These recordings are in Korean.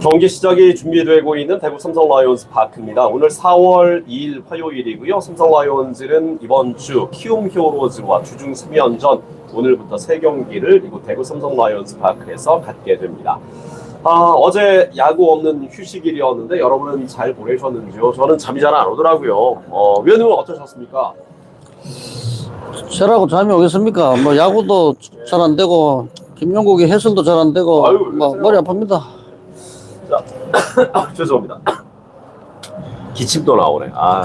경기 시작이 준비되고 있는 대구 삼성 라이온즈 파크입니다. 오늘 4월 2일 화요일이고요. 삼성 라이온즈는 이번 주 키움 히어로즈와 주중 3연전 오늘부터 3경기를 이곳 대구 삼성 라이온즈 파크에서 갖게 됩니다. 아, 어제 야구 없는 휴식일이었는데 여러분은 잘 보내셨는지요? 저는 잠이 잘 안 오더라고요. 어, 위원님은 어떠셨습니까? 저라고 잠이 오겠습니까? 뭐 야구도 잘 안 되고 김용국이 해설도 잘 안 되고 아유, 뭐? 머리 아픕니다. 자, 아, 죄송합니다. 기침도 나오네. 아.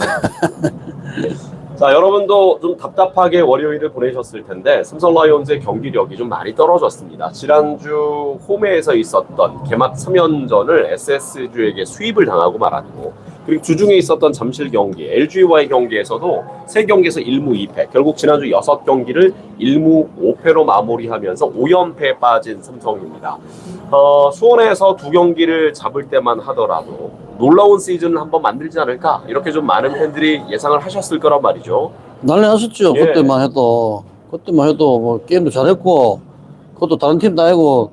자, 여러분도 좀 답답하게 월요일을 보내셨을 텐데 삼성 라이온즈의 경기력이 좀 많이 떨어졌습니다. 지난주 홈에서 있었던 개막 3연전을 SSG에게 수입을 당하고 말았고 그리고 주중에 있었던 잠실 경기, LG와의 경기에서도 세 경기에서 1무 2패, 결국 지난주 6경기를 1무 5패로 마무리하면서 5연패에 빠진 삼성입니다. 어, 수원에서 두 경기를 잡을 때만 하더라도 놀라운 시즌을 한번 만들지 않을까 이렇게 좀 많은 팬들이 예상을 하셨을 거란 말이죠. 난리 났었죠. 예. 그때만 해도 그때만 해도 뭐 게임도 잘했고 그것도 다른 팀도 아니고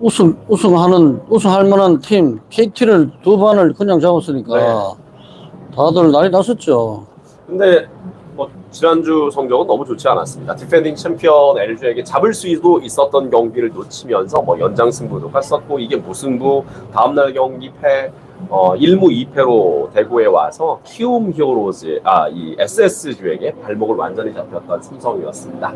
우승 우승하는 우승할 만한 팀 KT를 두 번을 그냥 잡았으니까 네. 다들 난리 났었죠. 근데 뭐 지난주 성적은 너무 좋지 않았습니다. 디펜딩 챔피언 LG에게 잡을 수도 있었던 경기를 놓치면서 뭐 연장 승부도 갔었고 이게 무승부 다음날 경기 패 어, 1무 2패로 대구에 와서 키움 히어로즈 아 이 SSG에게 발목을 완전히 잡혔던 삼성이었습니다.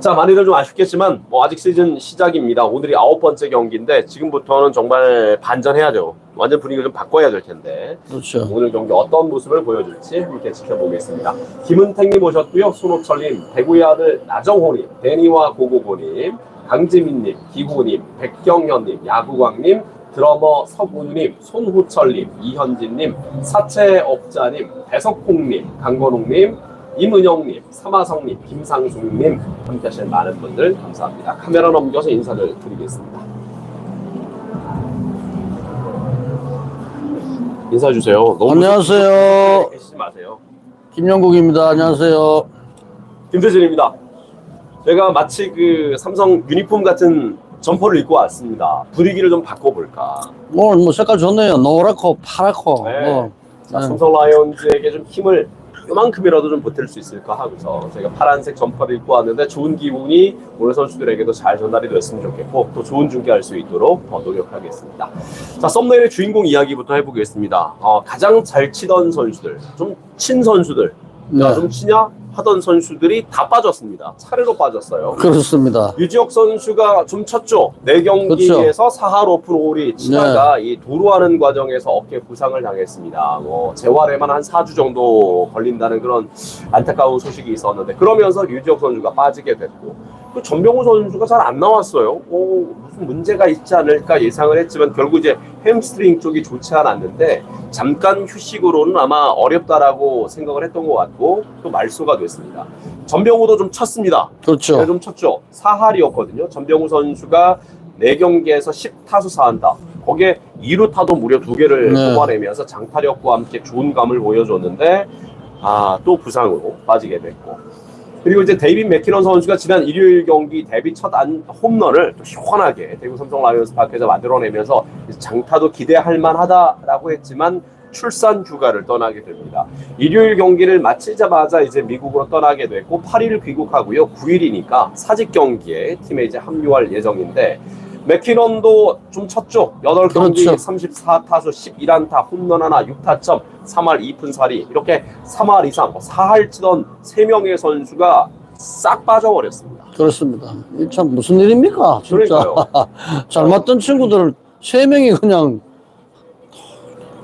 자 많이들 좀 아쉽겠지만 뭐 아직 시즌 시작입니다. 오늘이 아홉 번째 경기인데 지금부터는 정말 반전해야죠. 완전 분위기를 좀 바꿔야 될 텐데 그렇죠. 오늘 경기 어떤 모습을 보여줄지 함께 지켜보겠습니다. 김은택님 오셨고요. 손호철님, 대구의 아들 나정호님, 데니와 고고고님, 강지민님, 기호님, 백경현님, 야구광님, 드러머 서군우님, 손호철님, 이현진님, 사채업자님, 배석홍님, 강건웅님, 임은영님, 사마성님, 김상중님 함께 하신 많은 분들 감사합니다. 카메라 넘겨서 인사를 드리겠습니다. 인사해 주세요. 너무 안녕하세요. 계시지 마세요. 김영국입니다. 안녕하세요. 김대진입니다. 제가 마치 그 삼성 유니폼 같은 점퍼를 입고 왔습니다. 분위기를 좀 바꿔볼까. 오늘 뭐 색깔 좋네요. 노랗고 파랗고 네. 뭐 자, 네. 삼성 라이온즈에게 좀 힘을 요만큼이라도 좀 보탤 수 있을까 하고서 제가 파란색 점퍼를 입고 왔는데 좋은 기분이 오늘 선수들에게도 잘 전달이 됐으면 좋겠고 또 좋은 중계할 수 있도록 더 노력하겠습니다. 자, 썸네일의 주인공 이야기부터 해보겠습니다. 어, 가장 잘 치던 선수들, 좀 친 선수들, 네. 야, 좀 치냐 하던 선수들이 다 빠졌습니다. 차례로 빠졌어요. 그렇습니다. 유지혁 선수가 좀 쳤죠. 네 경기에서 사할 오픈 홀이 치다가 이 도루하는 과정에서 어깨 부상을 당했습니다. 뭐 재활에만 한 4주 정도 걸린다는 그런 안타까운 소식이 있었는데 그러면서 유지혁 선수가 빠지게 됐고 그 전병호 선수가 잘 안 나왔어요. 어, 무슨 문제가 있지 않을까 예상을 했지만 결국 이제 햄스트링 쪽이 좋지 않았는데 잠깐 휴식으로는 아마 어렵다라고 생각을 했던 것 같고 또 말소가 됐습니다. 전병호도 좀 쳤습니다. 그렇죠. 네, 좀 쳤죠. 사할이었거든요. 전병우 선수가 4경기에서 10타수 4안타. 거기에 2루타도 무려 두 개를 네. 뽑아내면서 장타력과 함께 좋은 감을 보여줬는데 아, 또 부상으로 빠지게 됐고. 그리고 이제 데이빗 맥키넌 선수가 지난 일요일 경기 데뷔 첫 안, 홈런을 또 시원하게 대구 삼성 라이온스 파크에서 만들어내면서 장타도 기대할 만하다라고 했지만 출산 휴가를 떠나게 됩니다. 일요일 경기를 마치자마자 이제 미국으로 떠나게 됐고 8일 귀국하고요. 9일이니까 사직 경기에 팀에 이제 합류할 예정인데 맥키넌도 좀 쳤죠. 8경기 그렇죠. 34타수 11안타 홈런 하나 6타점 3할 2푼 4리 이렇게 3할 이상 4할 치던 3명의 선수가 싹 빠져버렸습니다. 그렇습니다. 이참 무슨 일입니까? 진짜 그러니까요. 잘 맞던 친구들 세 명이 그냥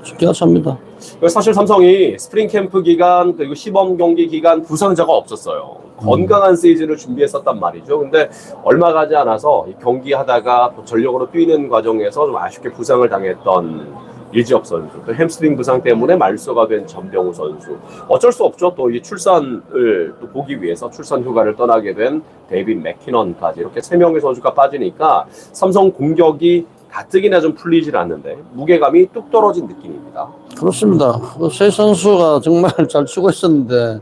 기가 찹니다. 사실 삼성이 스프링 캠프 기간 그리고 시범 경기 기간 부상자가 없었어요. 건강한 시즌을 준비했었단 말이죠. 근데 얼마 가지 않아서 이 경기하다가 또 전력으로 뛰는 과정에서 좀 아쉽게 부상을 당했던 일지혁 선수, 또 햄스트링 부상 때문에 말소가 된 전병우 선수. 어쩔 수 없죠. 또 이 출산을 또 보기 위해서 출산 휴가를 떠나게 된 데이빗 맥키넌까지 이렇게 세 명의 선수가 빠지니까 삼성 공격이 가뜩이나 좀 풀리질 않는데 무게감이 뚝 떨어진 느낌입니다. 그렇습니다. 그세 선수가 정말 잘 치고 있었는데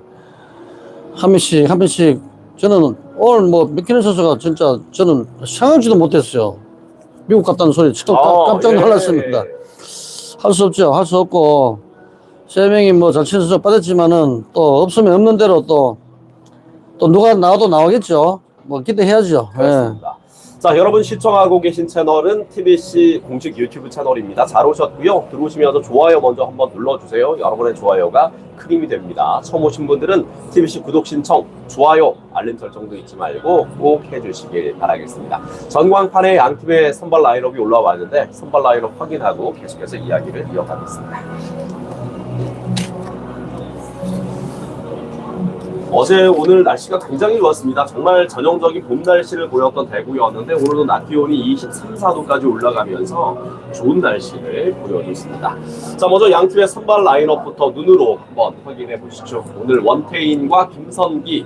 한 명씩 한 명씩 저는 오늘 뭐 맥키는 선수가 진짜 저는 생각지도 못했어요. 미국 갔다는 소리 참 아, 깜짝 예, 놀랐습니다. 예. 할수 없죠. 할 수 없고 세 명이 뭐 잘 치는 선수 빠졌지만은 또 없으면 없는 대로 또또 누가 나와도 나오겠죠. 뭐 기대해야죠. 예. 그렇습니다. 자, 여러분 시청하고 계신 채널은 TBC 공식 유튜브 채널입니다. 잘 오셨고요. 들어오시면서 좋아요 먼저 한번 눌러주세요. 여러분의 좋아요가 큰 힘이 됩니다. 처음 오신 분들은 TBC 구독 신청, 좋아요, 알림 설정도 잊지 말고 꼭 해주시길 바라겠습니다. 전광판에 양팀의 선발 라인업이 올라와 있는데 선발 라인업 확인하고 계속해서 이야기를 이어가겠습니다. 어제 오늘 날씨가 굉장히 좋았습니다. 정말 전형적인 봄 날씨를 보였던 대구였는데 오늘도 낮 기온이 23, 4도까지 올라가면서 좋은 날씨를 보여줬습니다. 자 먼저 양 팀의 선발 라인업부터 눈으로 한번 확인해 보시죠. 오늘 원태인과 김선기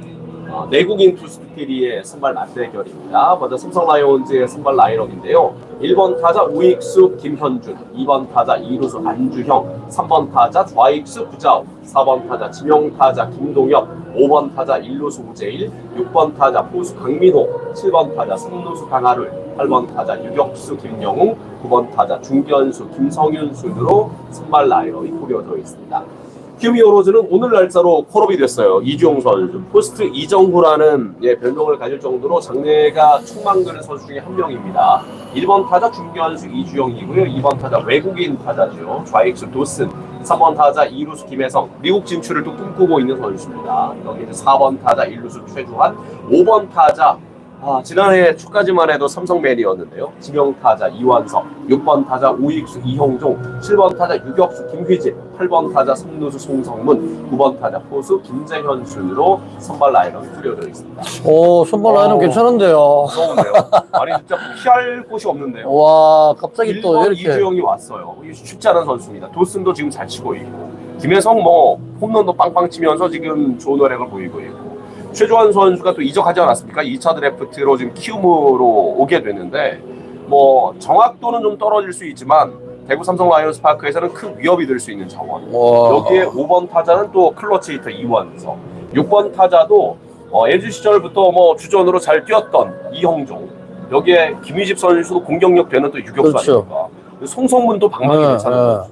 어, 내국인 투스피리의 선발 맞대결입니다. 먼저 삼성 라이온즈의 선발 라인업인데요. 1번 타자 우익수 김현준, 2번 타자 이루수 안주형, 3번 타자 좌익수 구자욱, 4번 타자 지명 타자 김동엽, 5번 타자 일루수 우재일, 6번 타자 포수 강민호, 7번 타자 승루수 강하룰, 8번 타자 유격수 김영웅, 9번 타자 중견수 김성윤 순으로 선발 라인업이 꾸려져 있습니다. 휴미오로즈는 오늘 날짜로 콜업이 됐어요. 이주영 선수. 포스트 이정후라는 예, 별명을 가질 정도로 장래가 충만그는 선수 중에 한 명입니다. 1번 타자 중견수 이주영이고요. 2번 타자 외국인 타자죠. 좌익수 도슨. 3번 타자 이루수 김혜성. 미국 진출을 또 꿈꾸고 있는 선수입니다. 여기 이제 4번 타자 일루수 최주환. 5번 타자 아, 지난해 초까지만 해도 삼성맨이었는데요. 지명 타자 이완석, 6번 타자 우익수 이형종, 7번 타자 유격수 김휘진, 8번 타자 삼루수 송성문, 9번 타자 포수 김재현 순으로 선발 라인업이 꾸려져 있습니다. 오 선발 라인업 오. 괜찮은데요. 무서운데요? 아니 진짜 피할 곳이 없는데요. 와 갑자기 또 1번 이렇게 이주영이 왔어요. 이게 쉽지 않은 선수입니다. 도슨도 지금 잘 치고 있고 김혜성 뭐 홈런도 빵빵 치면서 지금 좋은 활약을 보이고 있고 최조한 선수가 또 이적하지 않았습니까? 2차 드래프트로 지금 키움으로 오게 됐는데 뭐 정확도는 좀 떨어질 수 있지만 대구 삼성 라이온스 파크에서는 큰 위협이 될 수 있는 자원. 와. 여기에 5번 타자는 또 클러치 히터 이원석, 6번 타자도 어, LG 시절부터 뭐 주전으로 잘 뛰었던 이형종, 여기에 김희집 선수도 공격력 되는 또 유격수 그렇죠. 아닙니까? 송성문도 방망이 네, 괜찮은 네. 선수.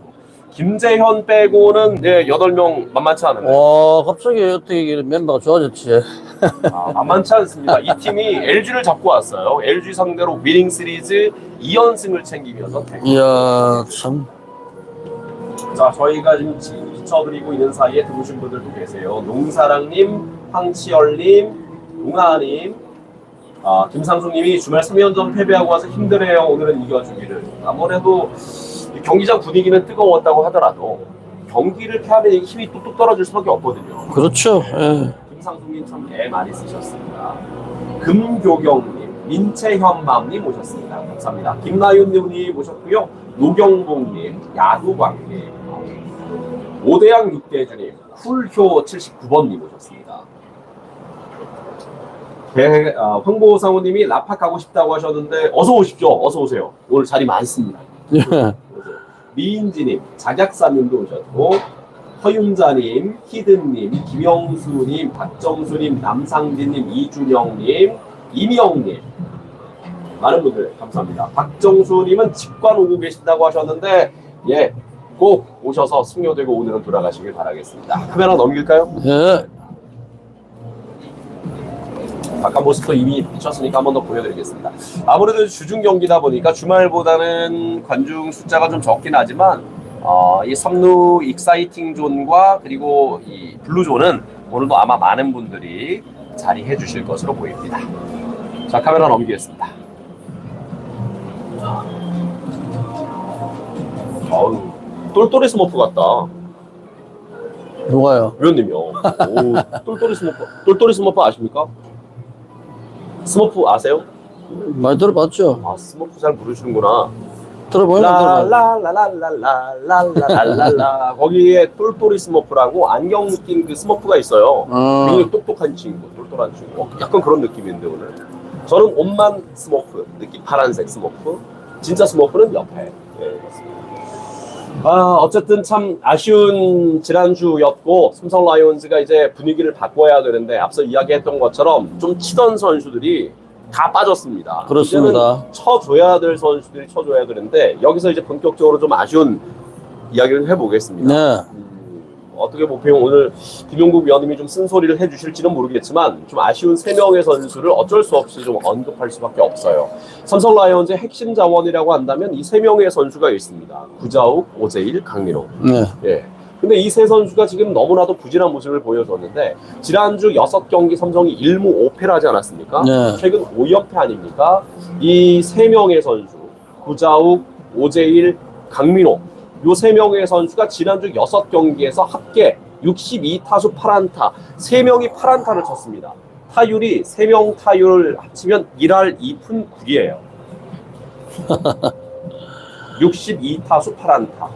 김재현 빼고는 네, 8명 만만치 않은데 와 갑자기 어떻게 멤버가 좋아졌지. 아, 만만치 않습니다. 이 팀이 LG를 잡고 왔어요. LG 상대로 위닝 시리즈 2연승을 챙기면서 이야 참. 자, 저희가 지금 비춰드리고 있는 사이에 들어오신 분들도 계세요. 농사랑님, 황치열님, 동아님, 아, 김상수님이 주말 3연전 패배하고 와서 힘드네요. 오늘은 이겨주기를. 아무래도 이 경기장 분위기는 뜨거웠다고 하더라도 경기를 이게 힘이 뚝뚝 떨어질 수밖에 없거든요. 그렇죠. 예. 김상수님 참 애 많이 쓰셨습니다. 금교경님, 민채현맘님 오셨습니다. 감사합니다. 김나윤님이 오셨고요. 노경봉님, 야구광님, 오대양 육대주님, 쿨효 79번님 오셨습니다. 배, 아, 황보상우님이 라파 가고 싶다고 하셨는데 어서 오십시오. 어서 오세요. 오늘 자리 많습니다. 예. 미인지님, 작약사님도 오셨고 허윤자님, 히든님, 김영수님, 박정수님, 남상진님, 이준영님, 이미영님 많은 분들 감사합니다. 박정수님은 직관 오고 계신다고 하셨는데 예, 꼭 오셔서 승려되고 오늘은 돌아가시길 바라겠습니다. 카메라 넘길까요? 예. 바깥 모습도 이미 비쳤으니까 한 번 더 보여드리겠습니다. 아무래도 주중 경기다 보니까 주말보다는 관중 숫자가 좀 적긴 하지만 어, 이 삼루 익사이팅 존과 그리고 이 블루 존은 오늘도 아마 많은 분들이 자리해 주실 것으로 보입니다. 자 카메라 넘기겠습니다. 어우 똘똘이 스머프 같다. 누가요? 위원님이요. 오, 똘똘이 스머프, 똘똘이 스머프 아십니까? 스머프 아세요? 많이 들어봤죠. 아, 스머프 잘 모르시는구나. 들어보면 들어봐. 라라라라라라라라라라 거기에 똘똘이 스머프라고 안경 느낌 그 스머프가 있어요. 어. 굉장히 똑똑한 친구, 똘똘한 친구. 어, 약간 그런 느낌인데 오늘. 저는 옷만 스머프, 느낌 파란색 스머프. 진짜 스머프는 옆에. 예, 그렇습니다. 아, 어쨌든 참 아쉬운 지난주였고 삼성 라이온즈가 이제 분위기를 바꿔야 되는데 앞서 이야기했던 것처럼 좀 치던 선수들이 다 빠졌습니다. 그렇습니다. 쳐줘야 될 선수들이 쳐줘야 되는데 여기서 이제 본격적으로 좀 아쉬운 이야기를 해보겠습니다. 네. 음, 어떻게 보면 오늘 김용국 위원님이 좀 쓴소리를 해주실지는 모르겠지만 좀 아쉬운 세 명의 선수를 어쩔 수 없이 좀 언급할 수밖에 없어요. 삼성 라이온즈의 핵심 자원이라고 한다면 이 세 명의 선수가 있습니다. 구자욱, 오재일, 강민호. 네. 예. 근데 이 세 선수가 지금 너무나도 부진한 모습을 보여줬는데 지난주 6경기 삼성이 1무 5패를 하지 않았습니까? 네. 최근 5연패 아닙니까? 이 세 명의 선수 구자욱, 오재일, 강민호 요 세 명의 선수가 지난주 6경기에서 합계 62타수 8안타 3명이 8안타를 쳤습니다. 타율이 3명 타율을 합치면 1할 2푼 9이에요. 62타수 8안타.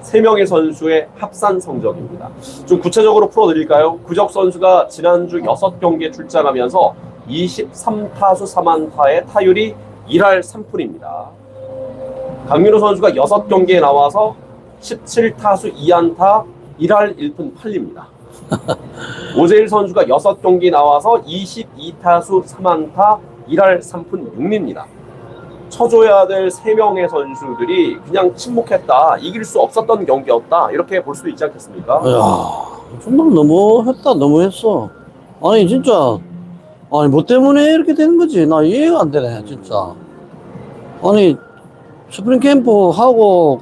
세 명의 선수의 합산 성적입니다. 좀 구체적으로 풀어드릴까요? 구적 선수가 지난주 6경기에 출장하면서 23타수 3안타의 타율이 1할 3푼입니다. 강민호 선수가 6경기에 나와서 17타수 2안타 1할 1푼 8리입니다. 오재일 선수가 6경기 나와서 22타수 3안타 1할 3푼 6리입니다. 쳐줘야 될 3명의 선수들이 그냥 침묵했다. 이길 수 없었던 경기였다. 이렇게 볼 수도 있지 않겠습니까? 이야, 정말 너무했다, 너무했어. 아니, 진짜. 아니, 뭐 때문에 이렇게 되는 거지? 나 이해가 안 되네, 진짜. 아니, 스프링 캠프 하고,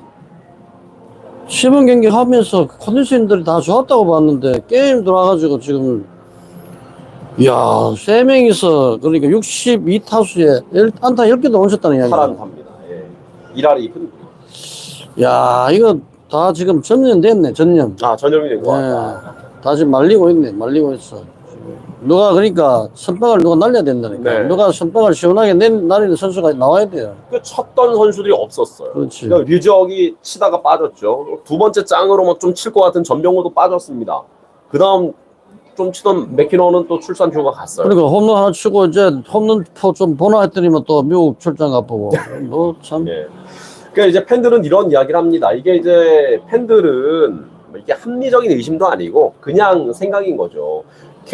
시범 경기 하면서 컨디션들이 다 좋았다고 봤는데, 게임 들어와가지고 지금, 이야, 세 명이서, 그러니까 62타수에 안타 10개도 못 쳤다는 이야기야. 8안타입니다. 예. 1할 2푼. 야, 이거 다 지금 전염됐네, 전염. 아, 전염이 된것 네. 같다. 다시 말리고 있네, 말리고 있어. 누가 그러니까 선박을 누가 날려야 된다니까. 네. 누가 선박을 시원하게 내, 날리는 선수가 나와야 돼요. 그 쳤던 선수들이 없었어요. 그렇지. 그러니까 류지혁이 치다가 빠졌죠. 두 번째 짱으로 뭐 좀 칠 것 같은 전병호도 빠졌습니다. 그 다음 좀 치던 맥키너는 또 출산 휴가 갔어요. 그러니까 홈런 하나 치고 이제 홈런 포좀 보나 했더니만 또 미국 출장 가보고. 뭐 참. 예. 그러니까 이제 팬들은 이런 이야기를 합니다. 이게 이제 팬들은 뭐 이게 합리적인 의심도 아니고 그냥 생각인 거죠.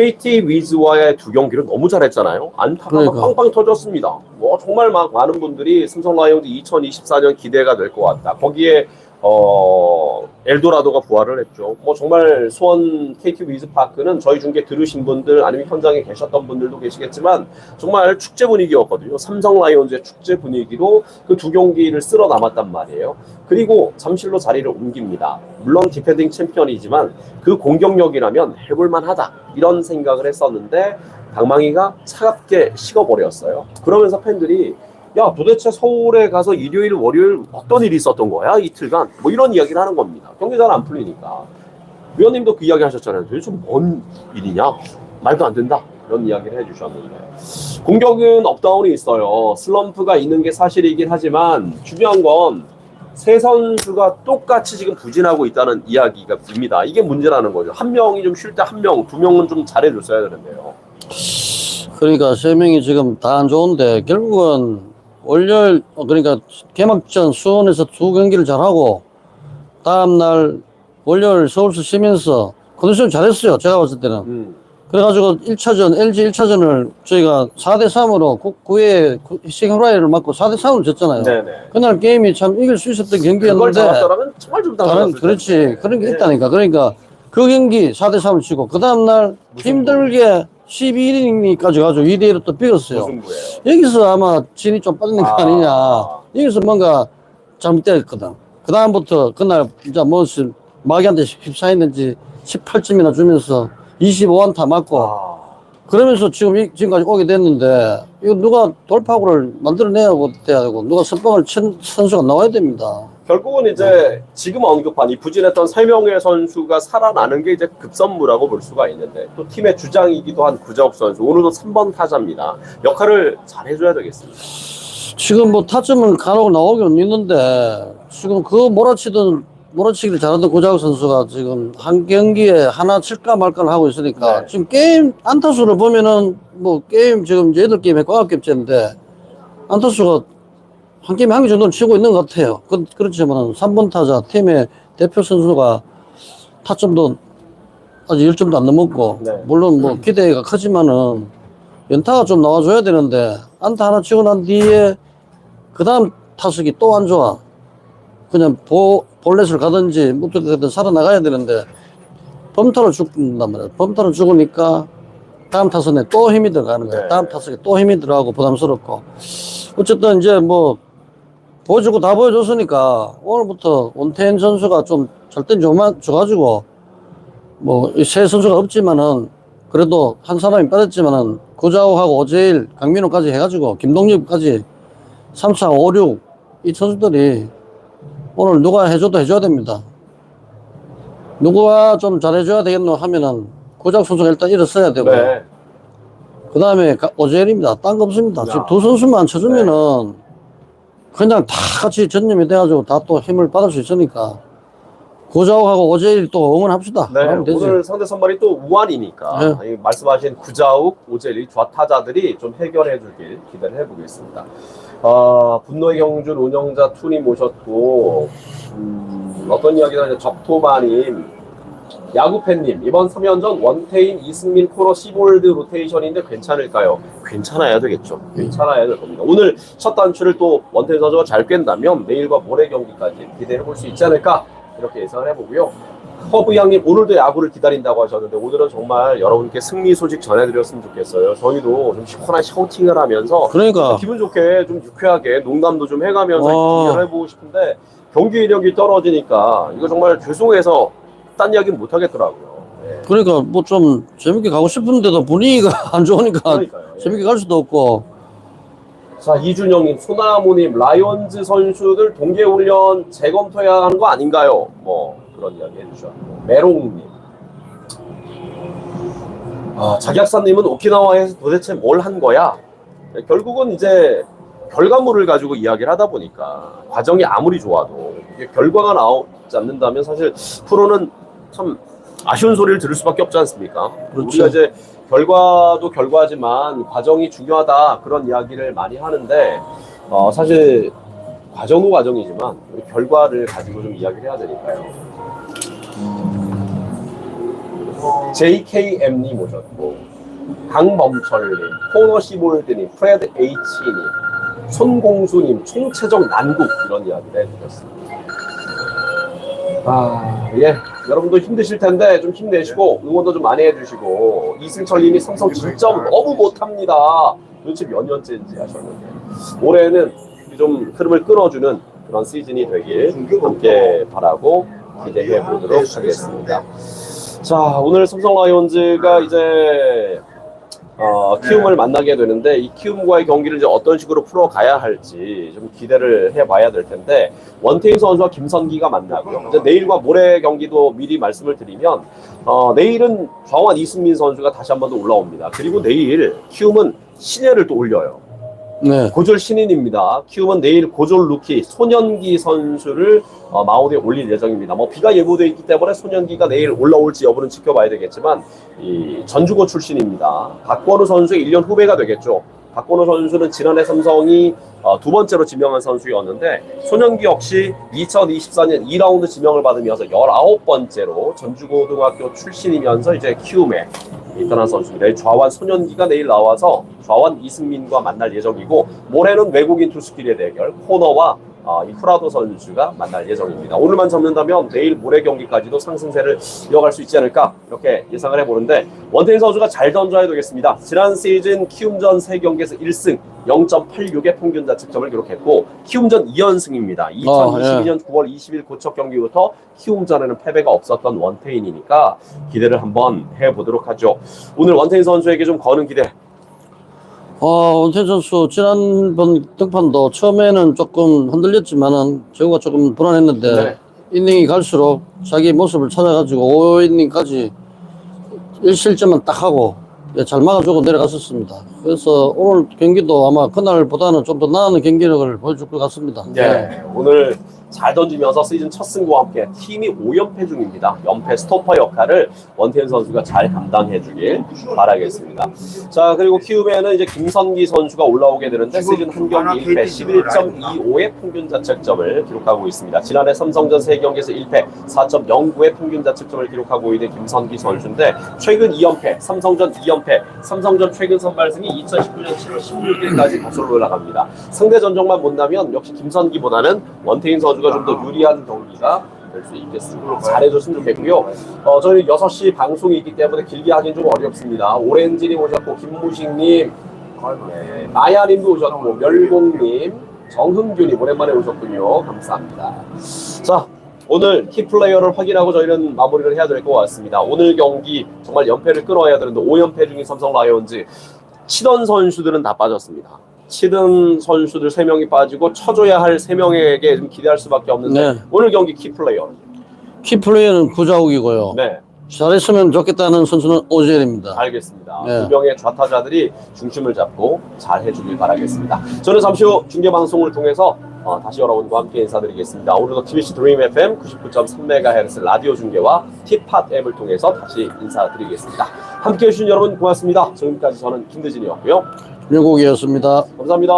KT 위즈와의 두 경기를 너무 잘했잖아요. 안타가 막 그러니까. 빵빵 터졌습니다. 뭐 정말 막 많은 분들이 삼성 라이온즈 2024년 기대가 될 것 같다. 거기에 어 엘도라도가 부활을 했죠. 뭐 정말 수원 KT 위즈 파크는 저희 중계 들으신 분들 아니면 현장에 계셨던 분들도 계시겠지만 정말 축제 분위기였거든요. 삼성 라이온즈의 축제 분위기로 그 두 경기를 쓸어 남았단 말이에요. 그리고 잠실로 자리를 옮깁니다. 물론 디펜딩 챔피언이지만 그 공격력이라면 해볼만 하다 이런 생각을 했었는데 방망이가 차갑게 식어버렸어요. 그러면서 팬들이 야 도대체 서울에 가서 일요일 월요일 어떤 일이 있었던 거야 이틀간 뭐 이런 이야기를 하는 겁니다. 경기 잘 안 풀리니까 위원님도 그 이야기 하셨잖아요. 도대체 뭔 일이냐 말도 안 된다 이런 이야기를 해주셨는데 공격은 업다운이 있어요. 슬럼프가 있는 게 사실이긴 하지만 중요한 건 세 선수가 똑같이 지금 부진하고 있다는 이야기가 입니다. 이게 문제라는 거죠. 한 명이 좀 쉴 때 한 명, 두 명은 좀 잘해줬어야 되는데요. 그러니까 세 명이 지금 다 안 좋은데 결국은 월요일 어, 그러니까 개막전 수원에서 두 경기를 잘하고 다음 날 월요일 서울서 쉬면서 컨디션 잘했어요. 제가 봤을 때는. 음. 그래가지고 1차전, LG 1차전을 저희가 4대 3으로 9회 시그라이를 맞고 4대 3으로 졌잖아요. 네네. 그날 게임이 참 이길 수 있었던 그걸 경기였는데 잡았더라면 정말 좀 다른 그렇지. 그런 게 네. 있다니까 그러니까 그 경기 4대 3을 치고 그 다음날 힘들게 12이닝까지 가지고 2대1로 또 비겼어요. 무승부예요. 여기서 아마 진이 좀 빠진 거 아. 아니냐. 여기서 뭔가 잘못됐거든. 그 다음부터 그날 진짜 무슨 마기한테 휩싸였는지 18점이나 주면서 25안타 맞고 아, 그러면서 지금 이- 지금까지 오게 됐는데 이거 누가 돌파구를 만들어내야 되고 누가 선방을 친 선수가 나와야 됩니다 결국은 이제 지금 언급한 이 부진했던 세 명의 선수가 살아나는 게 이제 급선무라고 볼 수가 있는데 또 팀의 주장이기도 한 구자욱 선수 오늘도 3번 타자입니다. 역할을 잘 해줘야 되겠습니다. 지금 뭐 타점은 간혹 나오긴 있는데 지금 그 몰아치던 몰아치기를 잘하던 고자욱 선수가 지금 한 경기에 하나 칠까 말까를 하고 있으니까 네. 지금 게임 안타수를 보면은 뭐 게임 지금 이제 여덟 게임에 꽉ገብ제인데 안타수가 한 게임에 한개 정도는 치고 있는 것 같아요. 그, 그렇지만 3번 타자 팀의 대표 선수가 타점도 아직 1점도 안 넘었고 네. 물론 뭐 기대가 크지만은 연타가 좀 나와줘야 되는데 안타 하나 치고 난 뒤에 그 다음 타석이 또 안 좋아. 그냥 보, 볼넷을 가든지 든 살아나가야 되는데 범타로 죽는단 말이야. 범타로 죽으니까 다음 타선에 또 힘이 들어가는 거야. 네. 다음 타석에 또 힘이 들어가고 부담스럽고. 어쨌든 이제 뭐 보여주고 다 보여줬으니까 오늘부터 원태인 선수가 좀 절대 좀만 줘가지고 뭐새 선수가 없지만은 그래도 한 사람이 빠졌지만은 고자욱하고 오재일, 강민호까지 해가지고 김동엽까지 3, 4, 5, 6 이 선수들이 오늘 누가 해줘도 해줘야 됩니다. 누가 좀 잘해줘야 되겠노 하면은 고작 선수가 일단 일어서야 되고 네. 그 다음에 오재일입니다. 딴 거 없습니다. 지금 야. 두 선수만 쳐주면은 그냥 다 같이 전념이 돼가지고 다 또 힘을 받을 수 있으니까 고자욱하고 오재일 또 응원합시다. 네. 오늘 상대 선발이 또 우완이니까 이 말씀하신 구자욱, 오젤리 좌타자들이 좀 해결해 주길 기대를 해보겠습니다. 아, 분노의 경준 운영자 투님 모셨고 음, 어떤 이야기나 이제 적토마님 야구팬님 이번 3연전 원태인 이승민 코너 시볼드 로테이션인데 괜찮을까요? 괜찮아야 되겠죠. 괜찮아야 될 겁니다. 오늘 첫 단추를 또 원태인 선수가 잘 꿰다면 내일과 모레 경기까지 기대해 볼 수 있지 않을까 이렇게 예상을 해보고요. 허브 양님 오늘도 야구를 기다린다고 하셨는데 오늘은 정말 여러분께 승리 소식 전해드렸으면 좋겠어요. 저희도 좀 시원한 셔팅을 하면서 그러니까 기분 좋게 좀 유쾌하게 농담도 좀 해가면서 어. 기대를 해보고 싶은데 경기력이 떨어지니까 이거 정말 죄송해서 딴 이야기는 못 하겠더라고요. 네. 그러니까 뭐 좀 재밌게 가고 싶은데도 분위기가 안 좋으니까 그러니까요. 예. 재밌게 갈 수도 없고 자 이준영님, 소나무님, 라이온즈 선수들 동계훈련 재검토해야 하는 거 아닌가요? 뭐 그런 이야기 해주셨고 메롱님. 아 작약사님은 오키나와에서 도대체 뭘 한 거야? 네, 결국은 이제 결과물을 가지고 이야기를 하다 보니까 과정이 아무리 좋아도 이게 결과가 나오지 않는다면 사실 프로는 참 아쉬운 소리를 들을 수밖에 없지 않습니까? 그렇죠. 우리가 이제 결과도 결과지만 과정이 중요하다 그런 이야기를 많이 하는데 어, 사실 과정도 과정이지만 우리 결과를 가지고 좀 이야기를 해야 되니까요. JKM님 오셨고 강범철님, 코너시볼드님, 프레드 H님, 손공수님, 총체적 난국 이런 이야기를 해주셨습니다. 아, 예. 여러분도 힘드실 텐데 좀 힘내시고 응원도 좀 많이 해주시고 이승철님이 삼성 진짜 너무 못합니다. 도대체 몇 년째인지 하셨는데 올해는 좀 흐름을 끊어주는 그런 시즌이 되길 함께 바라고 기대해 보도록 하겠습니다. 자, 오늘 삼성 라이온즈가 이제 어, 키움을 만나게 되는데 이 키움과의 경기를 이제 어떤 식으로 풀어가야 할지 좀 기대를 해봐야 될 텐데 원태인 선수와 김선기가 만나고요. 이제 내일과 모레 경기도 미리 말씀을 드리면 어, 내일은 좌완 이승민 선수가 다시 한 번 더 올라옵니다. 그리고 내일 키움은 신예를 또 올려요. 네. 고졸 신인입니다. 키움은 내일 고졸 루키 손현기 선수를 어, 마운드에 올릴 예정입니다. 뭐 비가 예보되어 있기 때문에 손현기가 내일 올라올지 여부는 지켜봐야 되겠지만 이 전주고 출신입니다. 박건우 선수의 1년 후배가 되겠죠. 박건우 선수는 지난해 삼성이 어, 두 번째로 지명한 선수였는데 손현기 역시 2024년 2라운드 지명을 받으면서 19번째로 전주고등학교 출신이면서 이제 키움에 입단한 선수입니다. 이 좌완 손현기가 내일 나와서 좌완 이승민과 만날 예정이고 모레는 외국인 투수끼리의 대결 코너와 어, 이 후라도 선수가 만날 예정입니다. 오늘만 접는다면 내일 모레 경기까지도 상승세를 이어갈 수 있지 않을까 이렇게 예상을 해보는데 원태인 선수가 잘 던져야 되겠습니다. 지난 시즌 키움전 3경기에서 1승 0.86의 평균 자책점을 기록했고 키움전 2연승입니다. 2022년 9월 20일 고척 경기부터 키움전에는 패배가 없었던 원태인이니까 기대를 한번 해보도록 하죠. 오늘 원태인 선수에게 좀 거는 기대 어, 원태인 선수 지난번 등판도 처음에는 조금 흔들렸지만은 저거가 조금 불안했는데 네. 이닝이 갈수록 자기 모습을 찾아가지고 5이닝까지 1실점만 딱 하고 예, 잘 막아주고 내려갔었습니다. 그래서 오늘 경기도 아마 그날보다는 좀 더 나은 경기력을 보여줄 것 같습니다. 네, 오늘 잘 던지면서 시즌 첫 승과 함께 팀이 5연패 중입니다. 연패 스토퍼 역할을 원태인 선수가 잘 감당해 주길 바라겠습니다. 자, 그리고 키움에는 이제 김선기 선수가 올라오게 되는데 시즌 한 경기 1패 11.25의 평균 자책점을 기록하고 있습니다. 지난해 삼성전 3경기에서 1패 4.09의 평균 자책점을 기록하고 있는 김선기 선수인데 최근 2연패, 삼성전 2연패, 삼성전 최근 선발승이 경기 2019년 7월 16일까지 거슬러 올라갑니다. 상대 전적만 본다면 역시 김선기보다는 원태인 선수 가 좀 더 유리한 경기가 될 수 있겠습니다. 잘해줬으면 좋겠고요. 어, 저희 6시 방송이 있기 때문에 길게 하긴 좀 어렵습니다. 오렌지님 오셨고, 김무식님, 네, 마야님도 오셨고, 멸공님, 정흥규님 오랜만에 오셨군요. 감사합니다. 자, 오늘 키플레이어를 확인하고 저희는 마무리를 해야 될 것 같습니다. 오늘 경기 정말 연패를 끊어야 되는데 5연패 중인 삼성 라이온즈 치던 선수들은 다 빠졌습니다. 치던 선수들 3명이 빠지고 쳐줘야 할 3명에게 좀 기대할 수밖에 없는데 네. 오늘 경기 키 플레이어. 키 플레이어는 구자욱이고요. 네, 잘했으면 좋겠다는 선수는 오젤입니다. 알겠습니다. 네. 두 명의 좌타자들이 중심을 잡고 잘 해주길 바라겠습니다. 저는 잠시 후 중계 방송을 통해서 어, 다시 여러분과 함께 인사드리겠습니다. 오늘도 TBC 드림 FM 99.3MHz 라디오 중계와 티팟 앱을 통해서 다시 인사드리겠습니다. 함께 해주신 여러분 고맙습니다. 지금까지 저는 김대진이었고요. 묘곡이었습니다. 감사합니다.